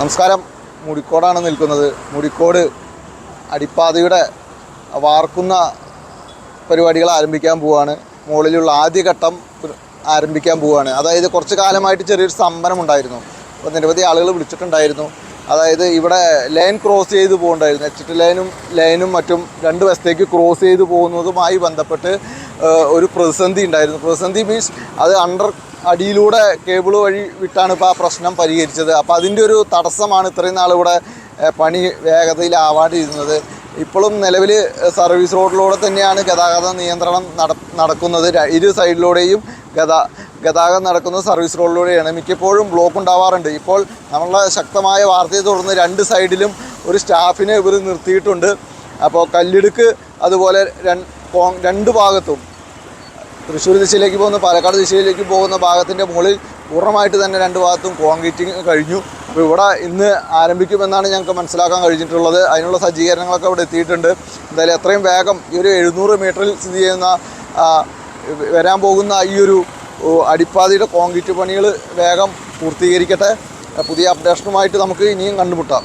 നമസ്കാരം. മുടിക്കോടാണ് നിൽക്കുന്നത്. മുടിക്കോട് അടിപ്പാതയുടെ വാർക്കുന്ന പരിപാടികൾ ആരംഭിക്കാൻ പോവുകയാണ് മുകളിലുള്ള ആദ്യഘട്ടം ആരംഭിക്കാൻ പോവുകയാണ് അതായത് കുറച്ച് കാലമായിട്ട് ചെറിയൊരു സ്തംഭനം ഉണ്ടായിരുന്നു. അപ്പോൾ നിരവധി ആളുകൾ വിളിച്ചിട്ടുണ്ടായിരുന്നു. അതായത് ഇവിടെ ലൈൻ ക്രോസ് ചെയ്ത് പോകുന്നുണ്ടായിരുന്നു എച്ച് ലൈനും ലൈനും മറ്റും രണ്ട് വശത്തേക്ക് ക്രോസ് ചെയ്ത് പോകുന്നതുമായി ബന്ധപ്പെട്ട് ഒരു പ്രതിസന്ധി ഉണ്ടായിരുന്നു. പ്രതിസന്ധി മീൻസ് അത് അണ്ടർ അടിയിലൂടെ കേബിൾ വഴി വിട്ടാണ് ഇപ്പോൾ ആ പ്രശ്നം പരിഹരിച്ചത്. അപ്പോൾ അതിന്റെ ഒരു തടസ്സമാണ് ഇത്രയും ഏഹ്, പണി വേഗതയിലാവാണ്ടിരുന്നത്. ഇപ്പോഴും നിലവിൽ സർവീസ് റോഡിലൂടെ തന്നെയാണ് ഗതാഗത നിയന്ത്രണം നട നടക്കുന്നത്. ഇരു സൈഡിലൂടെയും ഗതാ ഗതാഗതം നടക്കുന്നത് സർവീസ് റോഡിലൂടെയാണ്. മിക്കപ്പോഴും ബ്ലോക്ക് ഉണ്ടാവാറുണ്ട്. ഇപ്പോൾ നമ്മളുടെ ശക്തമായ വാർത്തയെ തുടർന്ന് രണ്ട് സൈഡിലും ഒരു സ്റ്റാഫിനെ ഇവർ നിർത്തിയിട്ടുണ്ട്. അപ്പോൾ കല്ലിടുക്ക് അതുപോലെ രണ്ട് ഭാഗത്തും തൃശ്ശൂർ ദിശയിലേക്ക് പോകുന്ന പാലക്കാട് ദിശയിലേക്ക് പോകുന്ന ഭാഗത്തിന്റെ മുകളിൽ പൂർണമായിട്ട് തന്നെ രണ്ട് ഭാഗത്തും കോൺക്രീറ്റിംഗ് കഴിഞ്ഞു. അപ്പോൾ ഇവിടെ ഇന്ന് ആരംഭിക്കുമെന്നാണ് ഞങ്ങൾക്ക് മനസ്സിലാക്കാൻ കഴിഞ്ഞിട്ടുള്ളത്. അതിനുള്ള സജ്ജീകരണങ്ങളൊക്കെ ഇവിടെ എത്തിയിട്ടുണ്ട്. എന്തായാലും എത്രയും വേഗം ഈ ഒരു എഴുന്നൂറ് മീറ്ററിൽ സ്ഥിതി ചെയ്യുന്ന വരാൻ പോകുന്ന ഈ ഒരു അടിപ്പാതയുടെ കോൺക്രീറ്റ് പണികൾ വേഗം പൂർത്തീകരിക്കട്ടെ. പുതിയ അപ്ഡേഷനുമായിട്ട് നമുക്ക് ഇനിയും കണ്ടുമുട്ടാം.